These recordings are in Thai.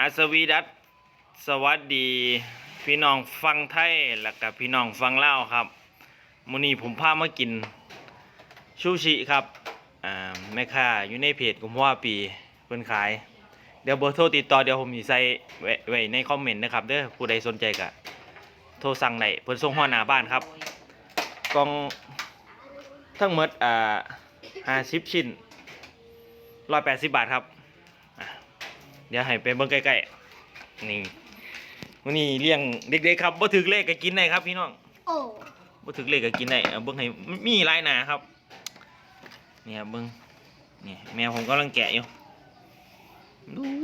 อัศวีดัตสวัสดี พี่น้องฟังไทยและกับพี่น้องฟังเล่าครับมื้อนี้ผมพามากินชูชิครับอ่าแม่ค้าอยู่ในเพจกุมภาวปีเพิ่นขาย เดี๋ยวเบอร์โทรติดต่อเดี๋ยวผมสิใส่ไว้ไว้ในคอมเมนต์นะครับเด้อผู้ใดสนใจก็โทรสั่งได้เพิ่นส่งฮอดหน้าบ้านครับกล่องทั้งหมดอ่า50 ชิ้น180 บาทครับ เดี๋ยวให้ไปเบิ่งใกล้ๆนี่มื้อนี้เลี้ยงเด็กๆครับบ่ถึกเลขก็กินได้ครับพี่น้องโอ้บ่ถึกเลขก็กินได้เอาเบิ่งให้มีหลายหนาครับนี่ครับเบิ่งนี่แมวผมกำลังแกะอยู่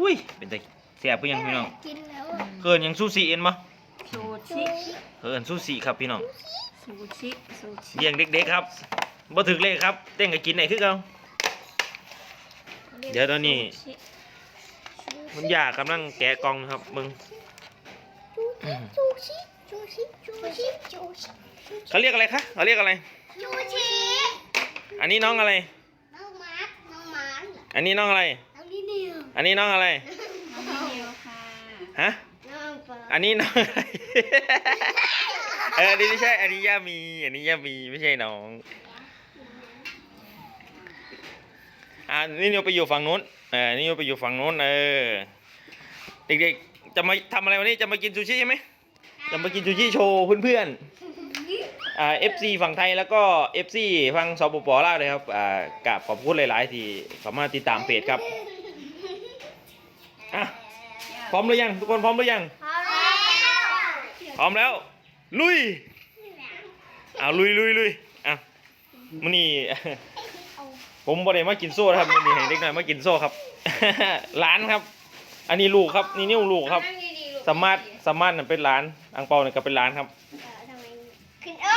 อุ้ยเป็นแต่แซ่บเพิ่นยังพี่น้องกินแล้วเกินยังซูชิเอ็นบ่ซูชูชิเกินซูชิครับพี่น้องซูชิซูชิเลี้ยงเด็กๆครับบ่ถึกเลขครับเต้นก็กินได้คือเก่า เดี๋ยวตอนนี้ ซูชิ มันยากกำลังแกะกล่องครับเบิ่งชูชิชูชิชูชิชูชิเขาเรียกอะไรคะเขาเรียกอะไรชูชิอันนี้น้องอะไร น้องมาร์คน้องมาร์คอันนี้น้องอะไร น้องนิดเดียวอันนี้น้องอะไร น้องนิวค่ะ ฮะ น้องปลาอันนี้น้องอะไร เอออันนี้ไม่ใช่ อันนี้ย่ามี อันนี้ย่ามีไม่ใช่น้อง อ่านี่นิวไปอยู่ฝั่งนู้น เออนี่นิวไปอยู่ฝั่งนู้นเออเด็กๆจะมาทำอะไรวันนี้จะมากินซูชิใช่ไหมจะมากินซูชิโชว์เพื่อนๆอ่า FC ฝั่งไทยแล้วก็ FC ฝั่งสปปลาวเลยครับอ่ากราบขอบคุณหลายๆที่เข้ามาติดตามเพจครับอะพร้อมหรือยังทุกคนพร้อมหรือยังพร้อมแล้วพร้อมแล้วลุยเอาลุยลุยลุยอะมันนี่ ผมบ่ได้มากินโซ่นะครับมันนี่ให้เด็กน้อยมากินโซ่ครับร้านครับ อันนี้ลูกครับนี่นิ้วลูกครับสามารถสามารถน่ะเป็นร้านอังเปาเนี่ยก็เป็นร้านครับขึ้นโอ้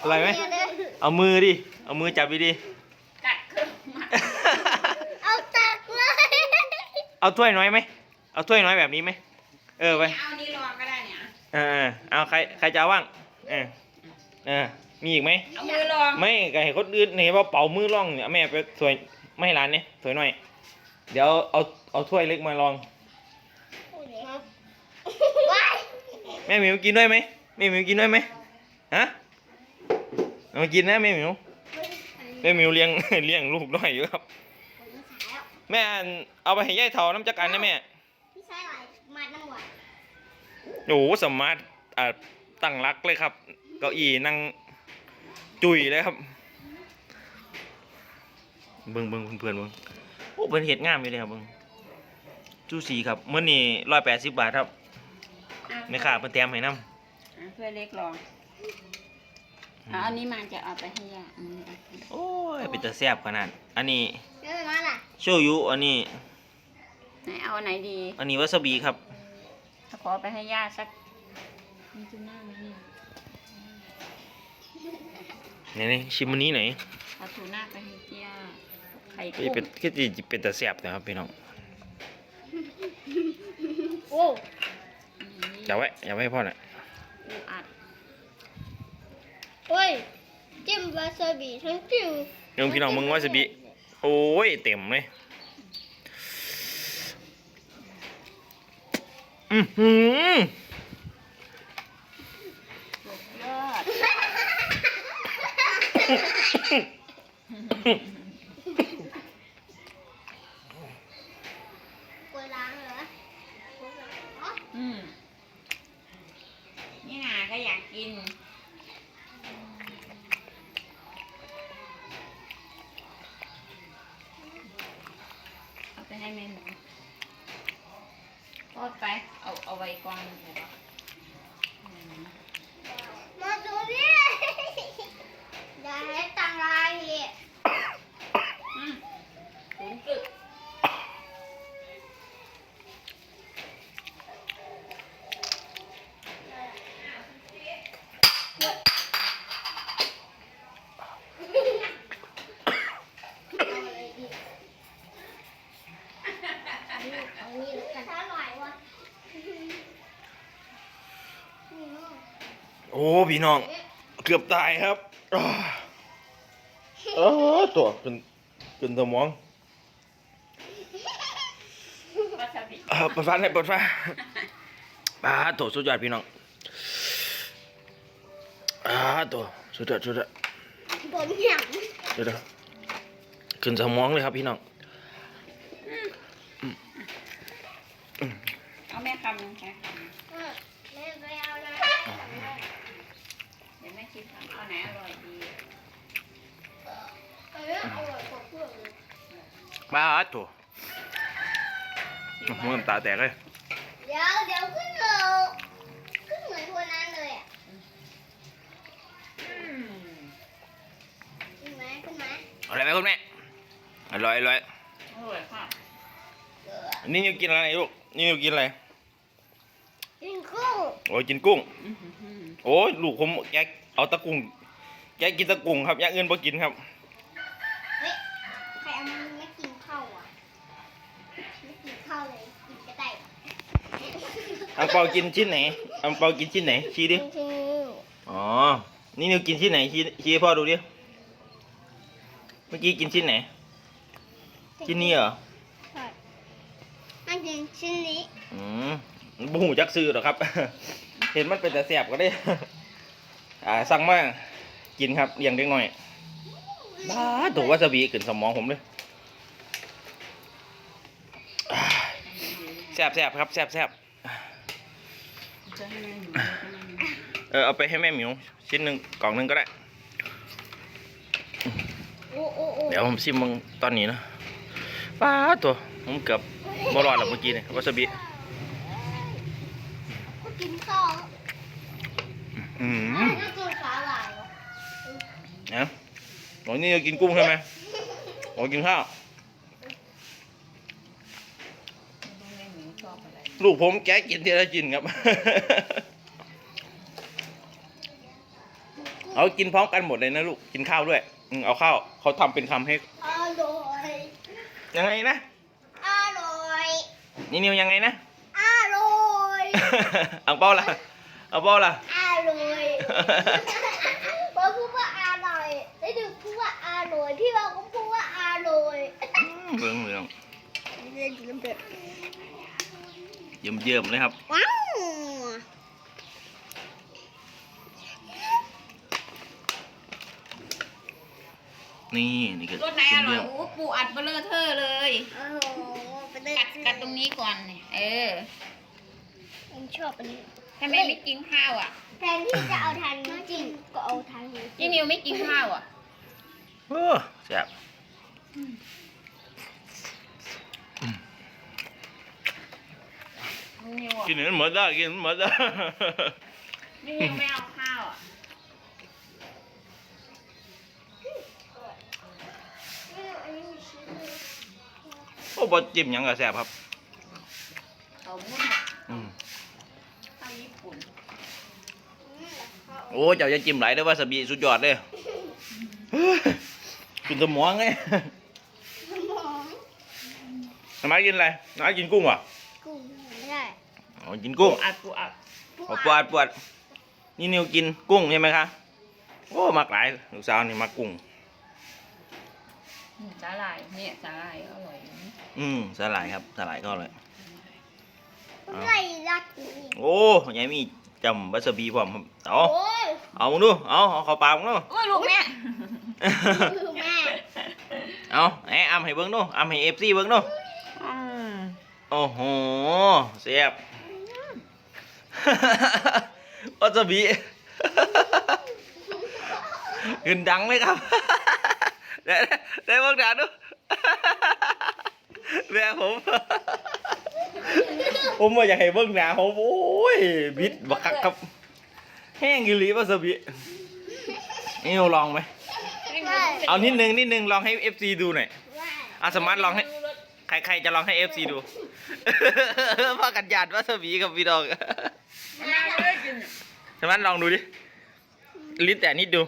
อะไรไหมเอามือดิเอามือจับดีกัดเครื่องมาๆ เอาตักเลยๆเอาถ้วยน้อยไหม เอาถ้วยน้อยแบบนี้ไหม เออไป เอานี่ลองก็ได้เนี่ยเออเออเอาใครใครจะเอาว่างเออเออ มีอีกไหมเอามือลองไม่ก็ให้คนอื่นเห็นว่าเป่ามือร่องเนี่ยแม่ไปสวยไม่ให้ร้านเนี่ยสวยหน่อย เดี๋ยวเอาเอาถ้วยเล็กมาลอง ว้ายแม่หมิวกินด้วยไหมแม่หมิวกินด้วยไหมฮะเอามากินนะแม่หมิวแม่หมิวเลี้ยง เลี้ยงลูกด้วยอยู่ครับ แม่อันเอาไปให้ยายเถาน้ำจักอันนะแม่พี่ชายอะไรมาน้ำหวานโอ้โหสามารถอ่าตั้งรักเลยครับ เก้าอี้นั่ง จุยเลยครับ เบิ่งเบิ่งเพื่อนๆเบิ่งโอ้เป็นเห็ดงามอยู่เลยครับเบิ่งจูสีครับเมื่อนี้ร้อยแปดสิบบาทครับอะไม่ขาเพิ่นแถมให้น้อะเพื่อเล็กลองเอาอันนี้มาจะเอาไปให้ย่าอันนี้เอาไปำโอ้ยเป็นตาแซ่บขนาด อันนี้เออมาล่ะโชยุอันนี้ไหนเอาอันไหนดี อันนี้วาซาบิครับถ้าขอไปให้ย่าสักมีจุน่า ไหมเนี่ยไหนๆชิมอันนี้หน่อยเอาทูน่าไปให้ย่าไข่ก็กุ้จะงเป็นก็จะเป็นตาแซ่บนะครับพี่น้องโอ้อย่าไว้อย่าไว้ให้พ่อหน่อยปูอัดเฮ้ยจิ้มวาซาบิทั้งจิ้มเรื่องพี่น้องมึงวาซาบิโอ้ยเต็มเลยอือหือ สุดยอด กลัวล้างเหรออืมนี่นาก็อยากกิน เอาไปให้แม่หนูทอดไป เอาเอาไว้กองหนึ่งเลยเหรออืม มาดูดิอย่าให้ตังลายอีก อืมถุงกึก เอาอะไรดีเอานี่เอานี่แล้วกันอร่อยวะ โอ้พี่น้อง เกือบตายครับอ้าเออตัวจนจนสมองวาซาบิเออเปิดฟ้าเลยเปิดฟ้าปาโถสุดยอดพี่น้อง อ่าโถสุดยอดสุดยอดผมหยังสุดยอดขึ้นสมองเลยครับพี่น้องเอาแม่คำหนึงแค่คำหนึ่งเออแม่ไปเอานะเดี๋ยวแม่คิดทำข้าวไหนอร่อยดีเออเอาไว้กับเพื่อนเลยปาโถมือน้ำตาแตกเลย เดี๋ยวเดี๋ยวขึ้นเรา อาอะไรไหมคุณแม่ อร่อยอร่อยอร่อยค่ะเออนี่นิวกินอะไรลูกนี่นิวกินอะไร กินกุ้ง โอ้ยกินกุ้งอื้อหือหือโอ้ยลูกผมแกเอาตะกุ้งแกกินตะกุ้งครับอยางเงินบ่กินครับเฮ้ยใครเอามันไม่กินข้าวอะ ไม่กินข้าวเลย กินกระต่ายอังเปากินชิ้นไหนอังเปากินชิ้นไหน ชี้ดิจริงอ๋อ นี่นิวกินชิ้นไหน ชี้ชี้ให้พ่อดูดิ เมื่อกี้กินชิ้นไหนๆชิ้นนี้เหรอใช่อันจริงชิ้นนี้อืมบูหูจักซื้อหรอกครับ เห็นมันเป็นแต่แสบก็ได้ อ่า สั่งมากินครับเลี้ยงเด็กหน่อยบ้าตัววาซาบิขึ้นสมองผมเลยอ่าแสบแสบครับแสบแสบจะให้แม่หนูจะให้แม่หนูเออเอาไปให้แม่หมิวชิ้นหนึ่งกล่องหนึ่งก็ได้โอ้โอ้โอ้ เดี๋ยวผมซิมมึงตอนนี้นะป้าดตัวผมเกือบบอลอดแล้วเมื่อกี้เนี่ยวาซาบิก็กินข้าวอืมก็กินสาหร่ายเหรอนะบอกนี่จะกินกุ้งใช่ไหมบอกกินข้าวแม่หนูชอบอะไรลูกผมแกะกินทีละกินครับ เอากินพร้อมกันหมดเลยนะลูก กินข้าวด้วย อืมเอาข้าวเขาทำเป็นคำให้ อร่อย ยังไงนะ อร่อย นี่นิวยังไงนะ อร่อย อังเป้าล่ะอังเป้าล่ะ อร่อยพอพูดว่าอร่อยแล้วถึงพูดว่าอร่อย พี่เราก็พูดว่าอร่อยเรื่องเรื่องเรียนจนเด็ดเยี่ยมเยี่ยมๆเลยครับ ว้าว นี่นี่ก็รสไหนอร่อยเยี่มโอ้ปูอัดเบลเลอร์เทอร์เลยโอ้โหไปเล่นกัดกัดตรงนี้ก่อนเนี่ยเออผมชอบอันนี้ถ้าแม่ไม่กินข้าวอะแทนที่จะเอาทางนี้จริงก็เอาทางนี้ยี่นิวไม่กินข้าวอะๆโอ้แซ่บนิวอะกินเหมือนได้กินเหมือนได้นี่นิวไม่เอา อ้บดจิ้มหยังก็แซ่บครับเอามุ่นอืมข้าวญี่ปุ่นอืมเอาโอ้เจ้าจะจิ้มไหลายเด้อวาซาบิสุดยอดเลยกินสมองไงสมองทำไมกินอะไรทำไมกินกุ้งวะกุ้งไม่ได้อ๋อกินกุ้งปูอัดปูอัดอ๋อปวดปวดนี่นิวกินกุ้งใช่ไหมคะ โอ้ มักหลาย ลูกสาวนี่มักกุ้งอืม สาหร่ายเนี่ยสาหร่ายอร่อยนะอืมสลายครับสลายก็อร่อยไก่รัดนี่โอ้ยายมีจำวาซาบิพร้อมครับเอาโอ้ยเอามึงดูเอาเอาเข้าปากมึงดู โอ้ยลูกแม่คือแม่เอาไอ้อำให้เบิ้งดูอำให้เอฟซีเบิ้งดูอืมโอ้โหเสียบวาซาบิขึ้นดังไหมครับ ได้ได้เบิ้งดาดูแม่ผม ผมว่าอยากให้เบิ้งหน้าผมโอ้ยบิดบักคักครับ แห้งกิลีวาซาบินี่เราลองไหมเอานิดนึงนิดนึงลองให้ FC ดูหน่อยอาสมาร์ทลองให้ใครใครจะลองให้ FC ดูพ่อกันหยาดวาซาบิกับพี่ดองสมาร์ทลองดูดิลิ้นแต่นิดดู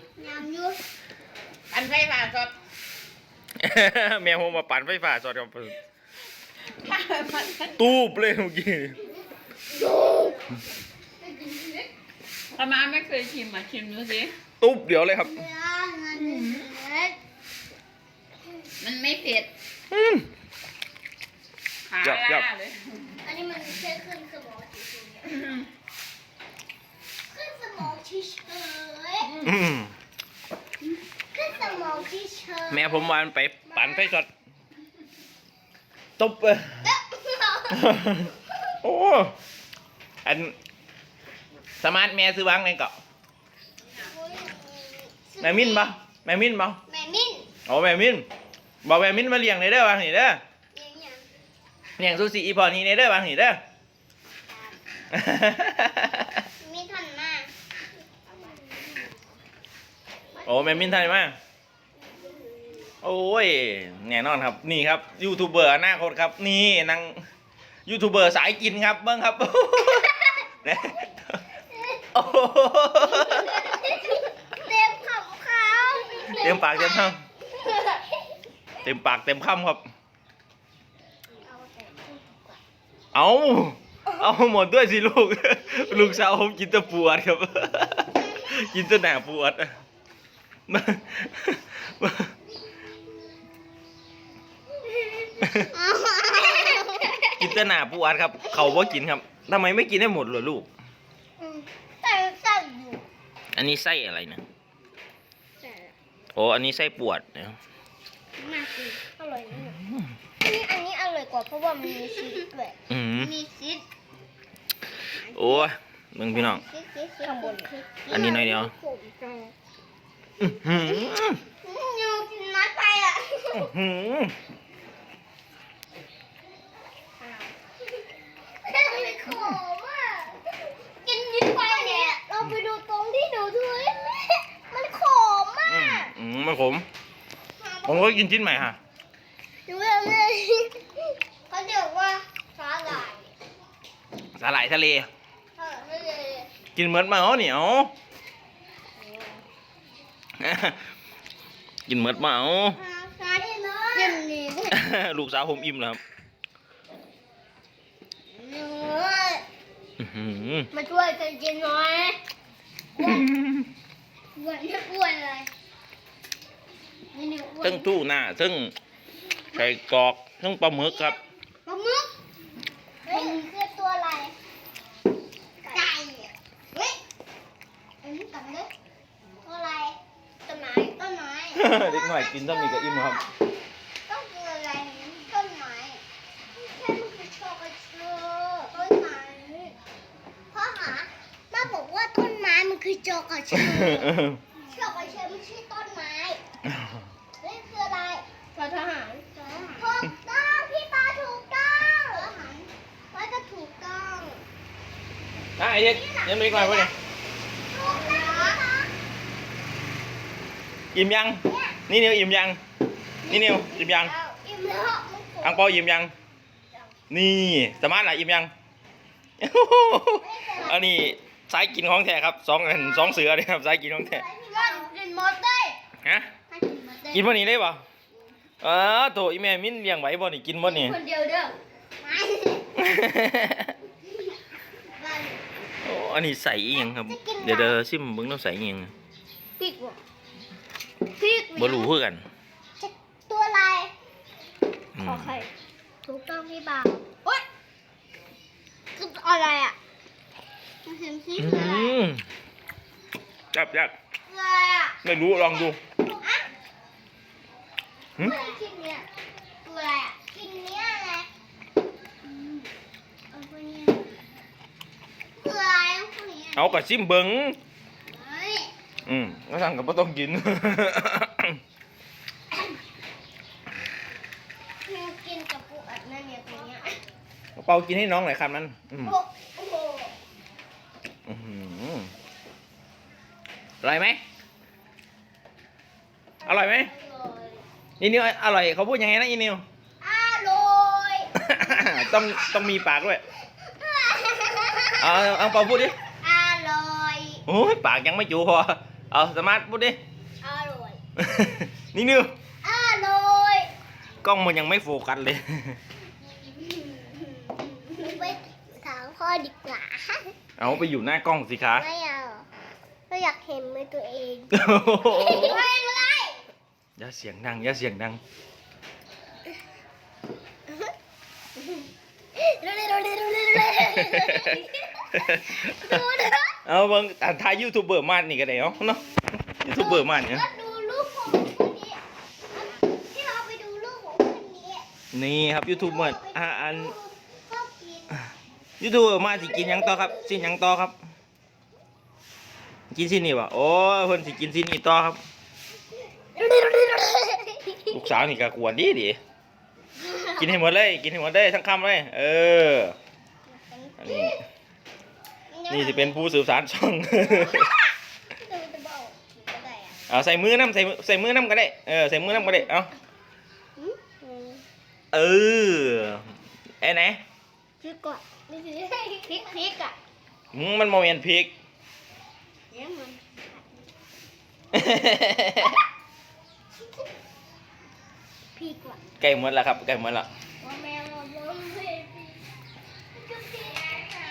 อันไฟฟ้าสด แมวผมมาปั่นไฟฟ้าสดกับตูบเลยเมื่อกี้ทำไมาไม่เคยชิมอะชิมดูสิตูบเดี๋ยวเลยครับเนื้อเงินเนื้อมันไม่เผ็ดอืมขาจับจับล่าเลยอันนี้มันแค่ขึ้นสมองเฉยๆขึ้นสมองเฉยอื มๆขึ้นสมองเฉยๆแม่ผมวานไปปั่นไฟช็อตตบเออโอ้อันสมาร์ทแม่ซื้อวางไหนเกาะแม่มินปะแม่มินปะแม่มิ้นโอ้แม่มินบอกแม่มินมาเลี้ยงเลยเด้อวางนี่เด้อเลี้ยงยังเลี้ยงซูชิอีพอนี่เด้อวางนี่เด้อมีทันมากโอ้แม่มินไทยมาก โอ้ยแน่นอนครับนี่ครับยูทูบเบอร์อนาคตครับ นี่นางยูทูบเบอร์สายกินครับเบิ้งครับเนี่ยโอ้โหเต็มขับเขาเต็มปากเต็มคำเต็มปากเต็มคำครับ เอาแต่พูดดีกว่าเอาเอาหมดด้วยสิลูก ลูกสาวผมกินแตะปวดครับ กินแตะหนาปวด กินแตะหนาปวดครับ เขาบ่กินครับทำไมไม่กินให้หมดเลยลูกอืมแต่แต่อยู่อันนี้ไส้อะไรนะแต่โอ้อันนี้ไส้ปวดนะน่ากินอร่อยนะอันนี้อันนี้อร่อยกว่าเพราะว่ามันมีชีสด้วยอืมมีชีสโอ้ยมึงพี่น้อง ชีสชีสข้างบนอันนี้หน่อยเดียวผมจังอื้อหือยูกินน้อยไปอะอื้อหือ มันขมอะกินนิดไปเนี่ยเราไปดูตรงที่หนูถือมันขมอะ อื มอืมมันขม ผมก็กินชิ้นใหม่ฮะดูเลยเขาเรียกว่าสาหร่ายสาหร่ายทะเลสาหร่ายไม่เลยกินเหมือนหมาเหนียว กินเหมือนหมา สาที่น้อยกินนี่ลูกสาวผมอิ่มแล้วครับเนื้ออื้อหือ มาช่วยกันกินหน่อยอ้วนอ้วนไม่อ้วนเลย นี่นี่อ้วนทั้งทู่หน้าทั้งไก่กรอกทั้งปลาหมึกครับปลาหมึกเฮ้ยมันคือตัวอะไร ไก่เฮ้ยอันนี้กันเลยตัวอะไร ต้นไม้ ต้นไม้เด็กหน่อยกินต้องมีกับอิ่มครับต้องกินอะไรต้นไม้แค่มันคือช็อกโกแลตต้นไม้พ่อหาแม่บอกว่าต้นไม้มันคือช็อกโกแลตช็อกโกแลตไม่ใช่ต้นไม้นี่คืออะไรทหารถูกต้องพี่ปาถูกต้องทหารไว้ก็ถูกต้อง อะไอ้เด็กยังไม่กลับไป เลยถูกต้องนะคะอิ่มยัง นี่นิวอิ่มยัง นี่นิวอิ่มยัง อังเปาอิ่มยัง นี่สมาร์ทล่ะอิ่มยังอันนี้สายกินของแท้ครับสองอันสองเสือเลยครับสายกินของแท้กินหมดเลยฮะกินหมดเลยกินบ่นี้ได้ป่ะเออโถอีแม่มิ้นเลี้ยงไหวบ่นี่กินบ่นี่คนเดียวเด้อ อ้อันนี้ใส่อีหยังครับ เดี๋ยวเดี๋ยวซิมเบิ่งต้องใส่อีหยังพริกว่ะพริกบ่รู้คือกันตัวอะไรอืมขอไข่ถูกต้องพี่บ่าวโอ๊ยคืออะไรอะมันเห็นสีอืคืออะไรมจับจับคืออะไรอะไม่รู้ลองดูอะหึเฮ้ยกินเนี่ยคืออะไรอะกินเนี้ยอะไรอืมเอาไปเนี่ยคืออะไร เอาไปเนี่ยเอากระซิมเบิ่งเฮ้ยอืมแล้วสั่งก็บ่ต้องกินกินกับปูอัดนั่นเนี่ยตัวเนี้ยเปากินให้น้องหน่อยครับนั้นอืมโอ้โอ้โหอื้อหืออร่อยไหม อร่อยไหมนี่นิวอร่อยเขาพูดยังไงนะอีนิว อร่อย ต้องต้องมีปากด้วย เอาเอาเอาเปาพูดดิอร่อย โอ้ยปากยังไม่จูพอ เอาสมาร์ทพูดดิ อร่อย นี่นิวอร่อย กล้องมันยังไม่โฟกัสเลย ไปถามพ่อดีกว่า เอาไปอยู่หน้ากล้องสิคะไม่เอาเราอยากเห็นมือตัวเองโอ้โหไม่เป็นไรอย่าเสียงดังอย่าเสียงดัง ดูนะเอาเบิ่งอ่านทายยูทูบเบอร์มานนี่ก็ได้เนาะเนาะยูทูบเบอร์มานเนี่ยแล้วดูรูปของคนนี้ที่เราไปดูรูปของคนนี้นี่ครับยูทูบเบอร์อ่าอันก็กินยูทูบเบอร์มาสิกินหยังต่อครับสิหยังต่อครับ กินสินี่บ่โอ้ยเพิ่นสิกินสินี่ต่อครับ ลูกสาวนี่ก็กวนดีดีกินให้หมดเลย กินให้หมดเลยทั้งคำเลย เอออันนี้ นี่จะเป็นผู้สืบสารช่องดูจะบอกก็ได้อะเอาใส่มือน้ำใส่มือใส่มือน้ำก็ได้ เออใส่มือน้ำก็ได้ เอาอืมอืมเออไอ้ไหนพริกก่อนนี่คือพริกพริกอะอืมมันโมเมนพริก เนี่ยมันพริกก่อนไก่หมดแล้วครับไก่หมดแล้ว ว่าแมวมันร้องเพลงก็พริกอะ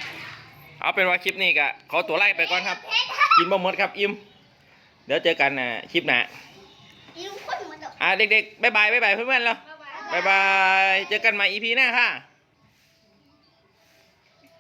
เอาเป็นว่าคลิปนี้ก็ขอตัวไล่ไปก่อนครับ กินบ่หมดครับอิ่มเดี๋ยวเจอกันนะคลิปหน้าอีลูกคนมันดอกอ่าเด็กๆบ๊ายบายบ๊ายบายเพื่อนๆแล้วบ๊ายบายเจอกันใหม่ EP หน้าค่ะ